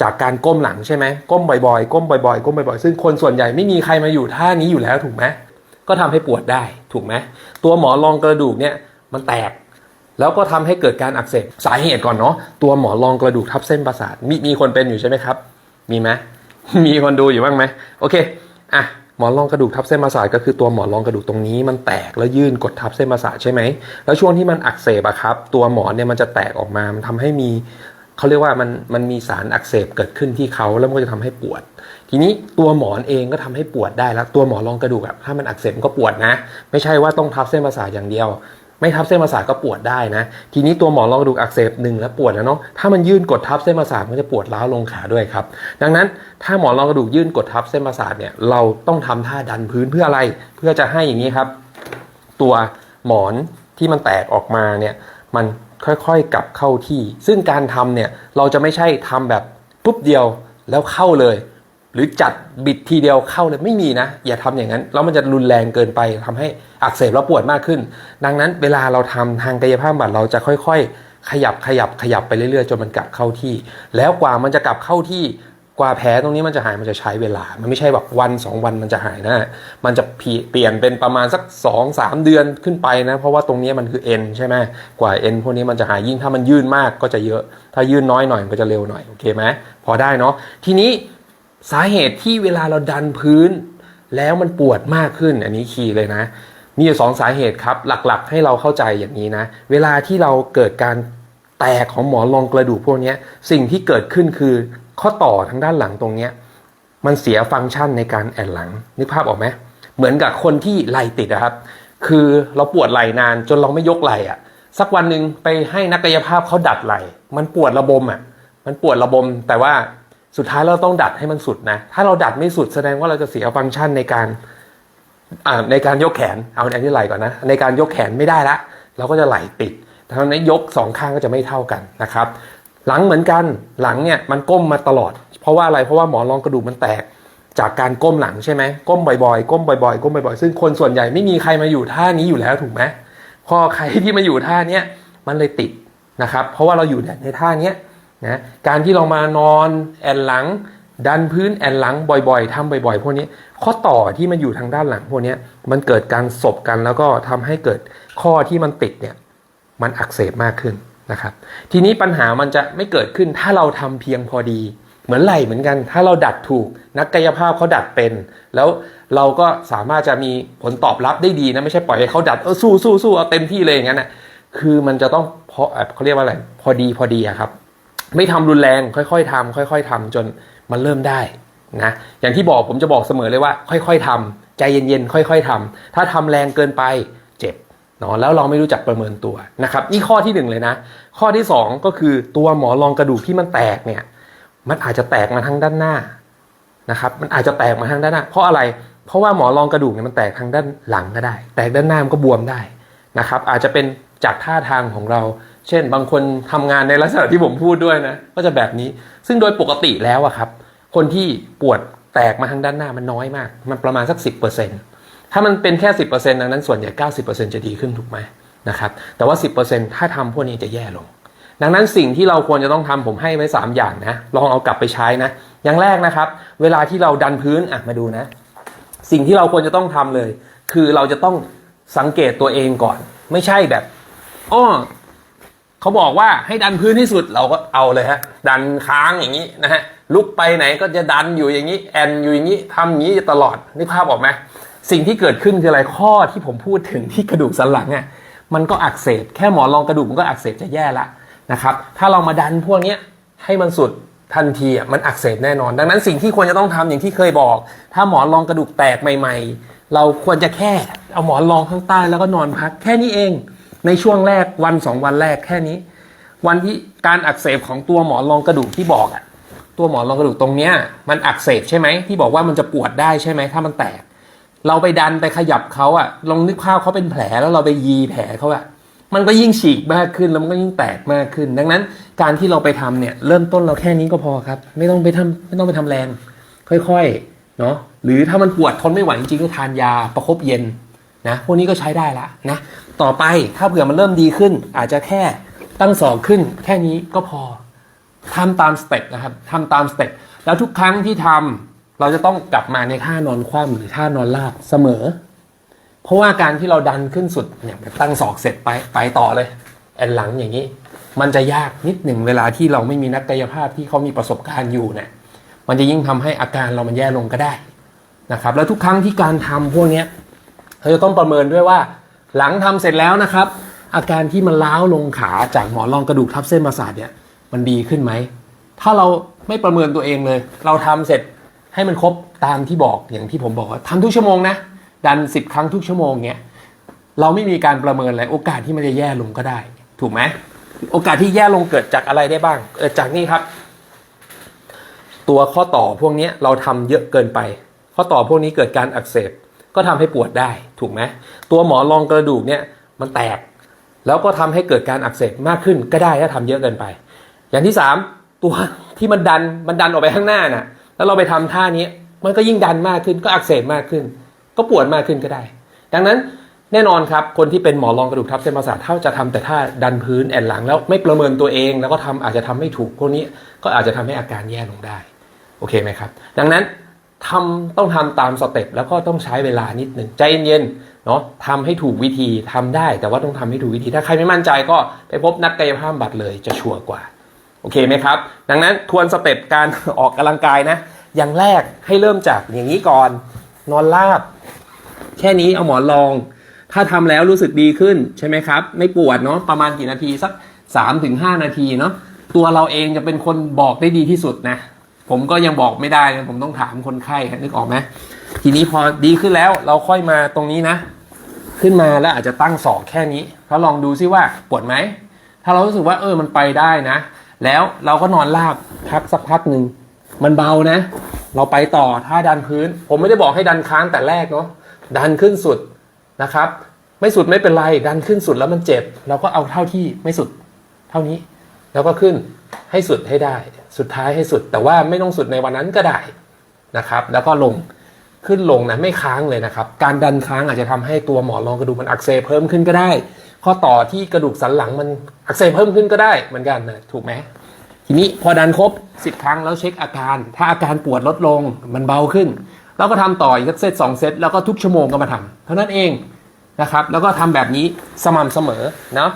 จากการก้มหลังใช่ไหมก้มบ่อยๆ ก้มบ่อยๆ ก้มบ่อยๆ ซึ่งคนส่วนใหญ่ไม่มีใครมาอยู่ท่านี้อยู่แล้วถูกไหมก็ทำให้ปวดได้ถูกไหมตัวหมอนรองกระดูกเนี่ยมันแตก แล้วก็ทำให้เกิดการอักเสบสาเหตุก่อนเนาะตัวหมอนรองกระดูกทับเส้นประสาทมีมีคนเป็นอยู่ใช่ไหมครับ มีไหมมีคนดูอยู่บ้างไหมโอเคอะหมอนรองกระดูกทับเส้นประสาทก็คือตัวหมอนรองกระดูกตรงนี้มันแตกแล้วยื่นกดทับเส้นประสาทใช่ไหมแล้วช่วงที่มันอักเสบอะครับ ตัวหมอนเนี่ยมันจะแตกออกมามันทำให้มี เขาเรียกว่ามันมันมีสารอักเสบเกิดขึ้นที่เขาแล้วมันก็จะทำให้ปวด ทีนี้ตัวหมอนเองก็ทำให้ปวดได้แล้ว ตัวหมอนรองกระดูกอะถ้ามันอักเสบมันก็ปวดนะ ไม่ใช่ว่าต้องทับเส้นประสาทอย่างเดียว ไม่ทับเส้นประสาทก็ปวดได้นะ ทีนี้ตัวหมอนรองกระดูกอักเสบหนึ่งแล้วปวดแล้วเนาะถ้ามันยื่นกดทับเส้นประสาทมันจะปวดร้าวลงขาด้วยครับ ดังนั้นถ้าหมอนรองกระดูกยื่นกดทับเส้นประสาทเนี่ยเราต้องทำท่าดันพื้นเพื่ออะไร เพื่อจะให้อย่างนี้ครับ ตัวหมอนที่มันแตกออกมาเนี่ยมัน ค่อยๆกลับเข้าที่ ซึ่งการทำเนี่ยเราจะไม่ใช่ทำแบบปุ๊บเดียวแล้วเข้าเลย หรือจัดบิดทีเดียวเข้าเลยไม่มีนะ อย่าทำอย่างนั้นแล้วมันจะรุนแรงเกินไปทำให้อักเสบแล้วปวดมากขึ้น ดังนั้นเวลาเราทำทางกายภาพบำบัดเราจะค่อย ๆ ขยับขยับขยับไปเรื่อยๆจนมันกลับเข้าที่ แล้วกว่ามันจะกลับเข้าที่ กว่าแผลตรงนี้มันจะหายมันจะใช้เวลา มันไม่ใช่แบบวันสองวันมันจะหายนะ มันจะเปลี่ยนเป็นประมาณสัก2อสเดือนขึ้นไปนะ เพราะว่าตรงนี้มันคือเอ็นใช่ไหมกว่าเอ็นพวกนี้มันจะหายยิ่งถ้ามันยื่นมากก็จะเยอะ ถ้ายื่นน้อยหน่อยมันก็จะเร็วหน่อยโอเคไหมพอได้เนาะทีนี้สาเหตุที่เวลาเราดันพื้น แล้วมันปวดมากขึ้นอันนี้คีย์เลยนะ มีอยู่สองสาเหตุครับ หลักๆ ให้เราเข้าใจอย่างนี้นะ เวลาที่เราเกิดการแตกของหมอนรองกระดูกพวกนี้สิ่งที่เกิดขึ้นคือ ข้อต่อทางด้านหลังตรงเนี้ยมันเสียฟังก์ชันในการแอนหลังนึกภาพออกไหมเหมือนกับคนที่ไหลติดนะครับ คือเราปวดไหลนานจนเราไม่ยกไหลอะ สักวันหนึ่งไปให้นักกายภาพเขาดัดไหลมันปวดระบมอะ มันปวดระบม แต่ว่าสุดท้ายเราต้องดัดให้มันสุดนะ ถ้าเราดัดไม่สุดแสดงว่าเราจะเสียฟังก์ชันในการอ่าในการยกแขนเอาอันที่ไหลก่อนนะ ในการยกแขนไม่ได้ละเราก็จะไหลติดทางนั้นยกสองข้างก็จะไม่เท่ากันนะครับ หลังเหมือนกันหลังเนี่ยมันก้มมาตลอด เพราะว่าอะไรเพราะว่าหมอนรองกระดูกมันแตกจากการก้มหลังใช่ไหมก้มบ่อยๆ ก้มบ่อยๆ ก้มบ่อยๆ ซึ่งคนส่วนใหญ่ไม่มีใครมาอยู่ท่านี้อยู่แล้วถูกไหมพอใครที่มาอยู่ท่าเนี้ยมันเลยติดนะครับ เพราะว่าเราอยู่ในท่าเนี้ยนะการที่เรามานอนแอนหลัง ดันพื้นแอนหลังบ่อยๆทำบ่อยๆ พวกนี้ข้อต่อที่มันอยู่ทางด้านหลังพวกนี้มันเกิดการสบกันแล้วก็ทำให้เกิดข้อที่มันติดเนี่ยมันอักเสบมากขึ้น นะครับทีนี้ปัญหามันจะไม่เกิดขึ้นถ้าเราทำเพียงพอดี เหมือนไหลเหมือนกัน ถ้าเราดัดถูกนักกายภาพเขาดัดเป็น แล้วเราก็สามารถจะมีผลตอบรับได้ดีนะไม่ใช่ปล่อยให้เขาดัดเออสู้สู้สู้เอาเต็มที่เลยอย่างนั้นนะคือมันจะต้องพอเขาเรียกว่าอะไรพอดีพอดีอะครับ ไม่ทำรุนแรงค่อยๆทำค่อย ๆทำจนมันเริ่มได้นะอย่างที่บอกผมจะบอกเสมอเลยว่า ค่อย ๆทำใจเย็นๆค่อย ๆทำถ้าทำแรงเกินไปเจ็บ เนาะแล้วเราไม่รู้จักประเมินตัวนะครับนี่ข้อที่หนึ่งเลยนะ ข้อที่สองก็คือตัวหมอรองกระดูกที่มันแตกเนี่ยมันอาจจะแตกมาทางด้านหน้านะครับมันอาจจะแตกมาทางด้านหน้า เพราะอะไร เพราะว่าหมอรองกระดูกเนี่ยมันแตกทางด้านหลังก็ได้ แตกด้านหน้ามันก็บวมได้นะครับอาจจะเป็นจากท่าทางของเรา เช่น บางคนทำงานในลักษณะที่ผมพูดด้วยนะก็จะแบบนี้ซึ่งโดยปกติแล้วอะครับคนที่ปวดแตกมาทางด้านหน้ามันน้อยมาก มันประมาณสัก 10% ถ้ามันเป็นแค่10%ดังนั้นส่วนใหญ่90%จะดีขึ้นถูกไหมนะครับ แต่ว่า10%ถ้าทำพวกนี้จะแย่ลง ดังนั้นสิ่งที่เราควรจะต้องทำผมให้ไว้3อย่างนะ ลองเอากลับไปใช้นะ อย่างแรกนะครับ เวลาที่เราดันพื้นอะมาดูนะ สิ่งที่เราควรจะต้องทำเลย คือเราจะต้องสังเกตตัวเองก่อน ไม่ใช่แบบอ้อเขาบอกว่าให้ดันพื้นที่สุดเราก็เอาเลยฮะ ดันค้างอย่างนี้นะฮะลุกไปไหนก็จะดันอยู่อย่างนี้แอนอยู่อย่างนี้ทำอย่างนี้ตลอดนึกภาพออกไหม สิ่งที่เกิดขึ้นคืออะไรข้อที่ผมพูดถึงที่กระดูกสันหลังอะมันก็อักเสบแค่หมอนรองกระดูกมันก็อักเสบจะแย่ละนะครับ ถ้าเรามาดันพวกนี้ให้มันสุดทันทีอะมันอักเสบแน่นอน ดังนั้นสิ่งที่ควรจะต้องทำอย่างที่เคยบอก ถ้าหมอนรองกระดูกแตกใหม่ ๆ เราควรจะแค่เอาหมอนรองข้างใต้แล้วก็นอนพักแค่นี้เอง ในช่วงแรกวันสองวันแรกแค่นี้ วันที่การอักเสบของตัวหมอนรองกระดูกที่บอกอะตัวหมอนรองกระดูกตรงเนี้ยมันอักเสบใช่ไหมที่บอกว่ามันจะปวดได้ใช่ไหมถ้ามันแตก เราไปดันไปขยับเขาอะลองนึกภาพเขาเป็นแผลแล้วเราไปยีแผลเขาอะมันก็ยิ่งฉีกมากขึ้นแล้วมันก็ยิ่งแตกมากขึ้น ดังนั้นการที่เราไปทำเนี่ย เริ่มต้นเราแค่นี้ก็พอครับ ไม่ต้องไปทำไม่ต้องไปทำแรง ค่อยๆเนาะหรือถ้ามันปวดทนไม่ไหวจริงๆก็ทานยาประคบเย็นนะพวกนี้ก็ใช้ได้ละนะต่อไปถ้าเผื่อมันเริ่มดีขึ้น อาจจะแค่ตั้งศอกขึ้น แค่นี้ก็พอทำตามสเต็ปนะครับทำตามสเต็ปแล้วทุกครั้งที่ทำ เราจะต้องกลับมาในท่านอนคว่ำหรือท่านอนราบเสมอ เพราะว่าการที่เราดันขึ้นสุดเนี่ยตั้งศอกเสร็จไปไปต่อเลยแอนหลังอย่างนี้ มันจะยากนิดหนึ่งเวลาที่เราไม่มีนักกายภาพที่เขามีประสบการณ์อยู่เนี่ยมันจะยิ่งทำให้อาการเรามันแย่ลงก็ได้นะครับ แล้วทุกครั้งที่การทำพวกนี้เราจะต้องประเมินด้วยว่า หลังทำเสร็จแล้วนะครับ อาการที่มันล้าวลงขาจากหมอนรองกระดูกทับเส้นประสาทเนี่ยมันดีขึ้นไหมถ้าเราไม่ประเมินตัวเองเลย เราทำเสร็จ ให้มันครบตามที่บอกอย่างที่ผมบอกว่าทำทุกชั่วโมงนะดันสิบครั้งทุกชั่วโมงเนี้ยเราไม่มีการประเมินอะไรโอกาสที่มันจะแย่ลงก็ได้ ถูกไหมโอกาสที่แย่ลงเกิดจากอะไรได้บ้างเกิดจากนี่ครับ ตัวข้อต่อพวกนี้เราทำเยอะเกินไป ข้อต่อพวกนี้เกิดการอักเสบก็ทำให้ปวดได้ถูกไหมตัวหมอนรองกระดูกเนี่ยมันแตก แล้วก็ทำให้เกิดการอักเสบมากขึ้นก็ได้ถ้าทำเยอะเกินไป อย่างที่สามตัวที่มันดันมันดันออกไปข้างหน้าน่ะ แล้วเราไปทำท่านี้มันก็ยิ่งดันมากขึ้นก็อักเสบมากขึ้น ก็ปวดมากขึ้นก็ได้ ดังนั้นแน่นอนครับ คนที่เป็นหมอรองกระดูกทับเส้นประสาทเท่าจะทำแต่ท่าดันพื้นแอนหลังแล้วไม่ประเมินตัวเองแล้วก็ทำอาจจะทำไม่ถูกพวกนี้ก็อาจจะทำให้อาการแย่ลงได้โอเคไหมครับ ดังนั้นทำต้องทำตามสเต็ปแล้วก็ต้องใช้เวลานิดหนึ่งใจเย็นๆเนาะทำให้ถูกวิธีทำได้ แต่ว่าต้องทำให้ถูกวิธีถ้าใครไม่มั่นใจก็ไปพบนักกายภาพบำบัดเลยจะชัวร์กว่า อเคไหมครับ ดังนั้นทวนสเต็ปการออกกำลังกายนะ อย่างแรกให้เริ่มจากอย่างนี้ก่อน นอนราบ แค่นี้เอาหมอนรอง ถ้าทำแล้วรู้สึกดีขึ้นใช่ไหมครับ ไม่ปวดเนาะประมาณกี่นาทีสัก3าถึงหนาทีเนาะตัวเราเองจะเป็นคนบอกได้ดีที่สุดนะ ผมก็ยังบอกไม่ได้นะผมต้องถามคนไข้ครับนึกออกไหมทีนี้พอดีขึ้นแล้วเราค่อยมาตรงนี้นะ ขึ้นมาแล้วอาจจะตั้งศอกแค่นี้แล้วลองดูซิว่าปวดไหมถ้าเรารู้สึกว่าเออมันไปได้นะ แล้วเราก็นอนราบพักสักพักหนึ่งมันเบานะ เราไปต่อถ้าดันพื้น ผมไม่ได้บอกให้ดันค้างแต่แรกเนาะดันขึ้นสุดนะครับ ไม่สุดไม่เป็นไร ดันขึ้นสุดแล้วมันเจ็บ เราก็เอาเท่าที่ไม่สุดเท่านี้ แล้วก็ขึ้นให้สุดให้ได้ สุดท้ายให้สุด แต่ว่าไม่ต้องสุดในวันนั้นก็ได้นะครับ แล้วก็ลงขึ้นลงนะไม่ค้างเลยนะครับ การดันค้างอาจจะทำให้ตัวหมอนรองกระดูกมันอักเสบเพิ่มขึ้นก็ได้ ข้อต่อที่กระดูกสันหลังมันอักเสบเพิ่มขึ้นก็ได้เหมือนกันนะถูกไหมทีนี้พอดันครบ 10 ครั้งแล้วเช็คอาการ ถ้าอาการปวดลดลงมันเบาขึ้น เราก็ทำต่ออีกสักเซตสองเซตแล้วก็ทุกชั่วโมงก็มาทำเท่านั้นเองนะครับ แล้วก็ทำแบบนี้สม่ำเสมอเนาะ